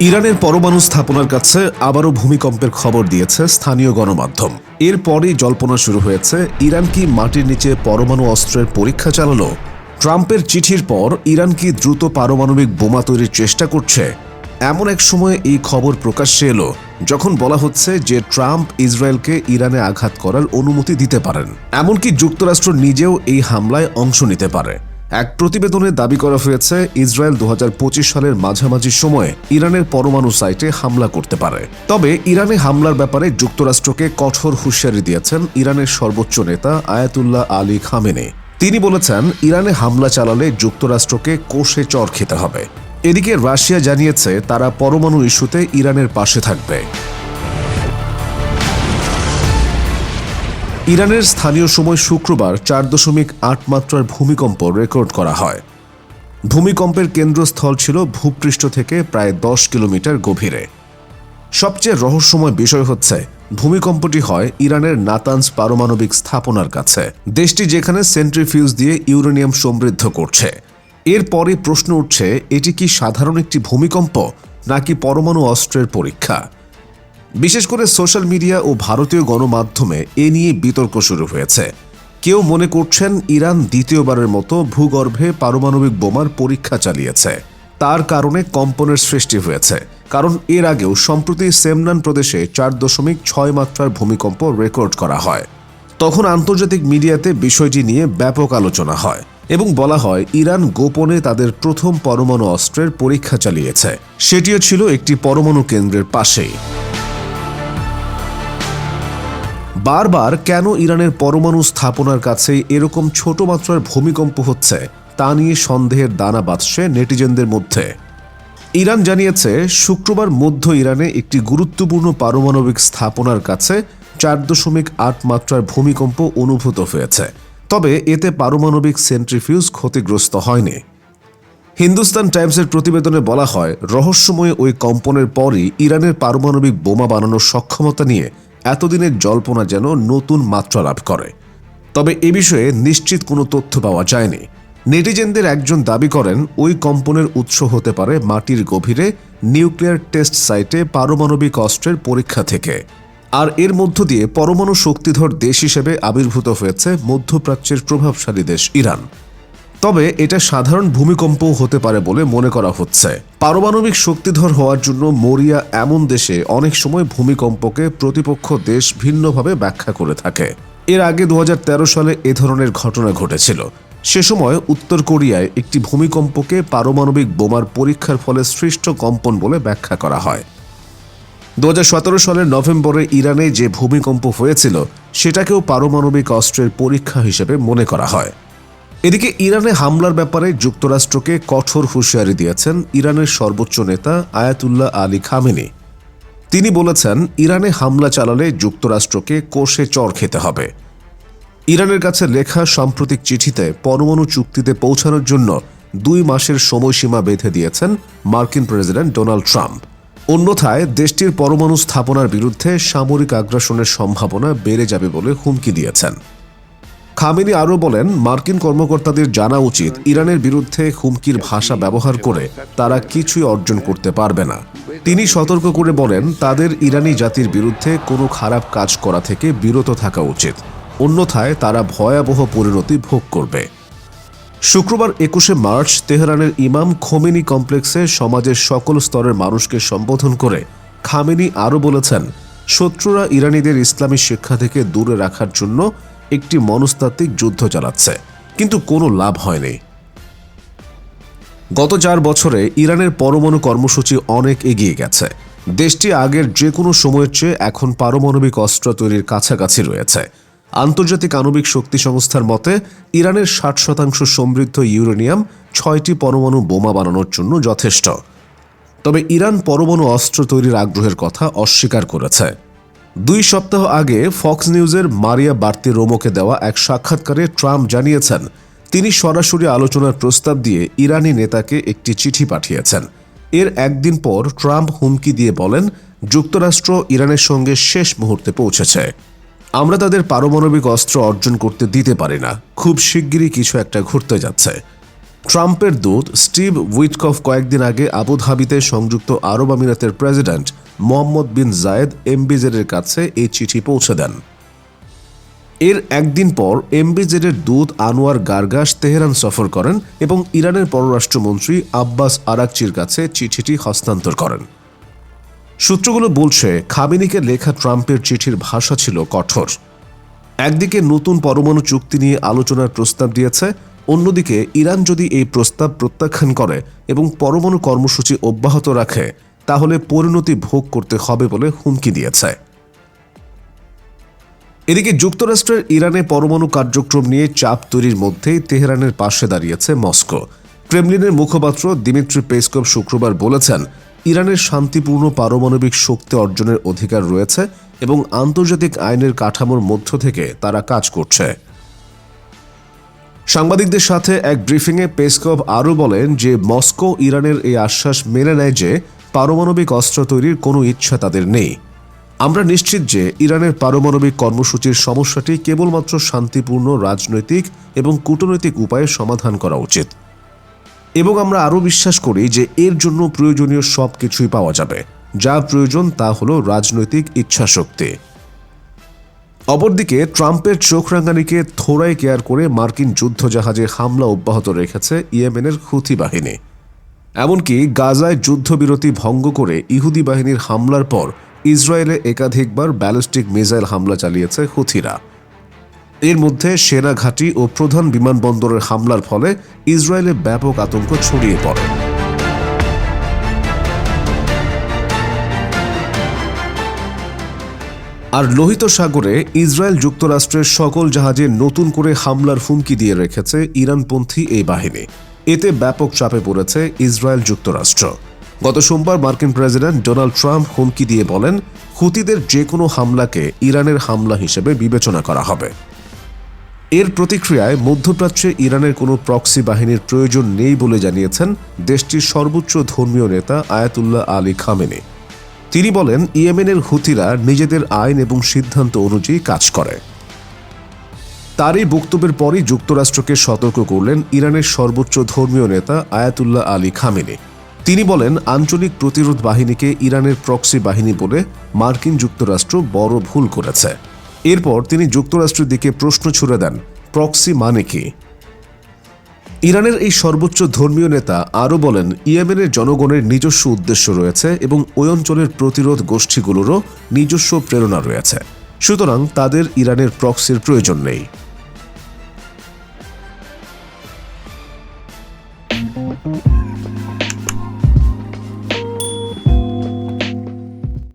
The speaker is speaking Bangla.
ইরানের পরমাণু স্থাপনার কাছে আবারও ভূমিকম্পের খবর দিয়েছে স্থানীয় গণমাধ্যম। এরপরই জল্পনা শুরু হয়েছে, ইরান কি মাটির নিচে পরমাণু অস্ত্রের পরীক্ষা চালালো? ট্রাম্পের চিঠির পর ইরান কি দ্রুত পারমাণবিক বোমা তৈরির চেষ্টা করছে? এমন এক সময়ে এই খবর প্রকাশ্যে এলো, যখন বলা হচ্ছে যে ট্রাম্প ইসরায়েলকে ইরানে আঘাত করার অনুমতি দিতে পারেন। এমনকি যুক্তরাষ্ট্র নিজেও এই হামলায় অংশ নিতে পারে। এক প্রতিবেদনে দাবি করা হয়েছে, ইসরায়েল দু হাজার পঁচিশ সালের মাঝামাঝি সময়ে ইরানের পরমাণু সাইটে হামলা করতে পারে। তবে ইরানে হামলার ব্যাপারে যুক্তরাষ্ট্রকে কঠোর হুঁশিয়ারি দিয়েছেন ইরানের সর্বোচ্চ নেতা আয়াতুল্লাহ আলী খামেনে। তিনি বলেছেন, ইরানে হামলা চালালে যুক্তরাষ্ট্রকে কোষে চর খেতে হবে। এদিকে রাশিয়া জানিয়েছে, তারা পরমাণু ইস্যুতে ইরানের পাশে থাকবে। ইরানের স্থানীয় সময় শুক্রবার চার দশমিক আট মাত্রার ভূমিকম্প রেকর্ড করা হয়। ভূমিকম্পের কেন্দ্রস্থল ছিল ভূপৃষ্ঠ থেকে প্রায় দশ কিলোমিটার গভীরে। সবচেয়ে রহস্যময় বিষয় হচ্ছে, ভূমিকম্পটি হয় ইরানের নাতানস পারমাণবিক স্থাপনার কাছে। দেশটি যেখানে সেন্ট্রিফিউজ দিয়ে ইউরেনিয়াম সমৃদ্ধ করছে। এরপরে প্রশ্ন উঠছে, এটি কি সাধারণ একটি ভূমিকম্প নাকি পরমাণু অস্ত্রের পরীক্ষা? বিশেষ করে সোশ্যাল মিডিয়া ও ভারতীয় গণমাধ্যমে এ নিয়ে বিতর্ক শুরু হয়েছে। কেউ মনে করছেন ইরান দ্বিতীয়বারের মতো ভূগর্ভে পারমাণবিক বোমার পরীক্ষা চালিয়েছে। তার কারণে কম্পনের সৃষ্টি হয়েছে। কারণ এর আগেও সম্প্রতি সেমনান প্রদেশে চার দশমিক ছয় মাত্রার ভূমিকম্প রেকর্ড করা হয়। তখন আন্তর্জাতিক মিডিয়াতে বিষয়টি নিয়ে ব্যাপক আলোচনা হয় এবং বলা হয়, ইরান গোপনে তাদের প্রথম পরমাণু অস্ত্রের পরীক্ষা চালিয়েছে। সেটিও ছিল একটি পরমাণু কেন্দ্রের পাশেই। বারবার কেন ইরানের পরমাণু স্থাপনার কাছে এরকম ছোট মাত্রার ভূমিকম্প হচ্ছে, তা নিয়ে সন্দেহের দানা বাঁধছে নেটিজেনদের মধ্যে। ইরান জানিয়েছে, শুক্রবার মধ্য ইরানে একটি গুরুত্বপূর্ণ পারমাণবিক স্থাপনার কাছে চার দশমিক আট মাত্রার ভূমিকম্প অনুভূত হয়েছে। তবে এতে পারমাণবিক সেন্ট্রিফিউজ ক্ষতিগ্রস্ত হয়নি। হিন্দুস্তান টাইমসের প্রতিবেদনে বলা হয়, রহস্যময় ওই কম্পনের পরই ইরানের পারমাণবিক বোমা বানানোর সক্ষমতা নিয়ে এতদিনের জল্পনা যেন নতুন মাত্রা লাভ করে। তবে এ বিষয়ে নিশ্চিত কোনো তথ্য পাওয়া যায়নি। নেটিজেনদের একজন দাবি করেন, ওই কম্পনের উৎস হতে পারে মাটির গভীরে নিউক্লিয়ার টেস্ট সাইটে পারমাণবিক অস্ত্রের পরীক্ষা থেকে। আর এর মধ্য দিয়ে পরমাণু শক্তিধর দেশ হিসেবে আবির্ভূত হয়েছে মধ্যপ্রাচ্যের প্রভাবশালী দেশ ইরান। তবে এটা সাধারণ ভূমিকম্পও হতে পারে বলে মনে করা হচ্ছে। পারমাণবিক শক্তিধর হওয়ার জন্য মরিয়া এমন দেশে অনেক সময় ভূমিকম্পকে প্রতিপক্ষ দেশ ভিন্নভাবে ব্যাখ্যা করে থাকে। এর আগে দু হাজার তেরো সালে এ ধরনের ঘটনা ঘটেছিল। সে সময় উত্তর কোরিয়ায় একটি ভূমিকম্পকে পারমাণবিক বোমার পরীক্ষার ফলে সৃষ্ট কম্পন বলে ব্যাখ্যা করা হয়। দু হাজার সতেরো সালের নভেম্বরে ইরানে যে ভূমিকম্প হয়েছিল, সেটাকেও পারমাণবিক অস্ত্রের পরীক্ষা হিসেবে মনে করা হয়। এদিকে ইরানে হামলার ব্যাপারে যুক্তরাষ্ট্রকে কঠোর হুঁশিয়ারি দিয়েছেন ইরানের সর্বোচ্চ নেতা আয়াতুল্লাহ আলী খামেনি। তিনি বলেছেন, ইরানে হামলা চালালে যুক্তরাষ্ট্রকে কোষে চর খেতে হবে। ইরানের কাছে লেখা সাম্প্রতিক চিঠিতে পরমাণু চুক্তিতে পৌঁছানোর জন্য দুই মাসের সময়সীমা বেঁধে দিয়েছেন মার্কিন প্রেসিডেন্ট ডোনাল্ড ট্রাম্প। অন্যথায়, দেশটির পরমাণু স্থাপনার বিরুদ্ধে সামরিক আগ্রাসনের সম্ভাবনা বেড়ে যাবে বলে হুমকি দিয়েছেন। খামেনি আরও বলেন, মার্কিন কর্মকর্তাদের জানা উচিত, ইরানের বিরুদ্ধে হুমকির ভাষা ব্যবহার করে তারা কিছুই অর্জন করতে পারবে না। তিনি সতর্ক করে বলেন, তাদের ইরানি জাতির বিরুদ্ধে কোনো খারাপ কাজ করা থেকে বিরত থাকা উচিত। অন্যথায় তারা ভয়াবহ পরিণতি ভোগ করবে। শুক্রবার একুশে মার্চ তেহরানের ইমাম খোমেনি কমপ্লেক্সে সমাজের সকল স্তরের মানুষকে সম্বোধন করে খামেনি আরও বলেছেন, শত্রুরা ইরানিদের ইসলামী শিক্ষা থেকে দূরে রাখার জন্য একটি মনস্তাত্ত্বিক যুদ্ধ চালাচ্ছে, কিন্তু কোনো লাভ হয়নি। গত চার বছরে ইরানের পরমাণু কর্মসূচি অনেক এগিয়ে গেছে। দেশটি আগের যে কোনো সময়ের চেয়ে এখন পারমাণবিক অস্ত্র তৈরির কাছাকাছি রয়েছে। আন্তর্জাতিক আণবিক শক্তি সংস্থার মতে, ইরানের ষাট শতাংশ সমৃদ্ধ ইউরেনিয়াম ছয়টি পরমাণু বোমা বানানোর জন্য যথেষ্ট। তবে ইরান পরমাণু অস্ত্র তৈরির আগ্রহের কথা অস্বীকার করেছে। দুই সপ্তাহ আগে ফক্স নিউজের মারিয়া বার্তি রোমোকে দেওয়া এক সাক্ষাৎকারে ট্রাম্প জানিয়েছেন, তিনি সরাসরি আলোচনার প্রস্তাব দিয়ে ইরানি নেতাকে একটি চিঠি পাঠিয়েছেন। এর একদিন পর ট্রাম্প হুমকি দিয়ে বলেন, যুক্তরাষ্ট্র ইরানের সঙ্গে শেষ মুহূর্তে পৌঁছেছে। আমরা তাদের পারমাণবিক অস্ত্র অর্জন করতে দিতে পারি না, খুব শিগগিরই কিছু একটা ঘটতে যাচ্ছে। ট্রাম্পের দূত স্টিভ উইটকফ কয়েকদিন আগে আবুধাবিতে সংযুক্ত আরব আমিরাতের প্রেসিডেন্ট মোহাম্মদ বিন জায়েদ এমবিজেডের কাছে এই চিঠি পৌঁছে দেন। এর একদিন পর এমবিজেডের দূত আনোয়ার গার্গাস তেহরান সফর করেন এবং ইরানের পররাষ্ট্রমন্ত্রী আব্বাস আরাকচির কাছে চিঠিটি হস্তান্তর করেন। সূত্রগুলো বলছে, খামিনিকে লেখা ট্রাম্পের চিঠির ভাষা ছিল কঠোর। একদিকে নতুন পরমাণু চুক্তি নিয়ে আলোচনার প্রস্তাব দিয়েছে, অন্যদিকে ইরান যদি এই প্রস্তাব প্রত্যাখ্যান করে এবং পরমাণু কর্মসূচি অব্যাহত রাখে তাহলে পরিণতি ভোগ করতে হবে বলে হুমকি দিয়েছে। এদিকে যুক্তরাষ্ট্রের ইরানে পরমাণু কার্যক্রম নিয়ে চাপ তৈরির মধ্যেই তেহরানের পাশে দাঁড়িয়েছে মস্কো। ক্রেমলিনের মুখপাত্র দিমিত্রি পেসকভ শুক্রবার বলেছেন, ইরানের শান্তিপূর্ণ পারমাণবিক শক্তি অর্জনের অধিকার রয়েছে এবং আন্তর্জাতিক আইনের কাঠামোর মধ্য থেকে তারা কাজ করছে। সাংবাদিকদের সাথে এক ব্রিফিংয়ে পেসকভ আরও বলেন যে মস্কো ইরানের এই আশ্বাস মেনে নেয় যে পারমাণবিক অস্ত্র তৈরির কোনো ইচ্ছা তাদের নেই। আমরা নিশ্চিত যে ইরানের পারমাণবিক কর্মসূচির সমস্যাটি কেবলমাত্র শান্তিপূর্ণ রাজনৈতিক এবং কূটনৈতিক উপায়ে সমাধান করা উচিত। এবং আমরা আরও বিশ্বাস করি যে এর জন্য প্রয়োজনীয় সব কিছুই পাওয়া যাবে। যা প্রয়োজন তা হল রাজনৈতিক ইচ্ছাশক্তি। অপরদিকে, ট্রাম্পের চোখ রাঙানিকে থোড়াই কেয়ার করে মার্কিন যুদ্ধজাহাজে হামলা অব্যাহত রেখেছে ইয়েমেনের হুথি বাহিনী। এমনকি গাজায় যুদ্ধবিরতি ভঙ্গ করে ইহুদি বাহিনীর হামলার পর ইসরায়েলে একাধিকবার ব্যালিস্টিক মিসাইল হামলা চালিয়েছে হুথিরা। এর মধ্যে সেনা ঘাঁটি ও প্রধান বিমানবন্দরের হামলার ফলে ইসরায়েলে ব্যাপক আতঙ্ক ছড়িয়ে পড়ে। আর লোহিত সাগরে ইসরায়েল যুক্তরাষ্ট্রের সকল জাহাজে নতুন করে হামলার হুমকি দিয়ে রেখেছে ইরানপন্থী এই বাহিনী। এতে ব্যাপক চাপে পড়েছে ইসরায়েল যুক্তরাষ্ট্র। গত সোমবার মার্কিন প্রেসিডেন্ট ডোনাল্ড ট্রাম্প হুমকি দিয়ে বলেন, হুতিদের যে কোনো হামলাকে ইরানের হামলা হিসেবে বিবেচনা করা হবে। এর প্রতিক্রিয়ায় মধ্যপ্রাচ্যে ইরানের কোনো প্রক্সি বাহিনীর প্রয়োজন নেই বলে জানিয়েছেন দেশটির সর্বোচ্চ ধর্মীয় নেতা আয়াতুল্লাহ আলী খামেনি। তিনি বলেন, ইয়েমেনের হুতিরা নিজেদের আইন এবং সিদ্ধান্ত অনুযায়ী কাজ করে। তার এই বক্তব্যের পরই যুক্তরাষ্ট্রকে সতর্ক করলেন ইরানের সর্বোচ্চ ধর্মীয় নেতা আয়াতুল্লাহ আলী খামেনি। তিনি বলেন, আঞ্চলিক প্রতিরোধ বাহিনীকে ইরানের প্রক্সি বাহিনী বলে মার্কিন যুক্তরাষ্ট্র বড় ভুল করেছে। এরপর তিনি যুক্তরাষ্ট্রের দিকে প্রশ্ন ছুড়ে দেন, প্রক্সি মানে কি? ইরানের এই সর্বোচ্চ ধর্মীয় নেতা আরও বলেন, ইয়েমেনের জনগণের নিজস্ব উদ্দেশ্য রয়েছে এবং ওই অঞ্চলের প্রতিরোধ গোষ্ঠীগুলোরও নিজস্ব প্রেরণা রয়েছে। সুতরাং তাদের ইরানের প্রক্সির প্রয়োজন নেই।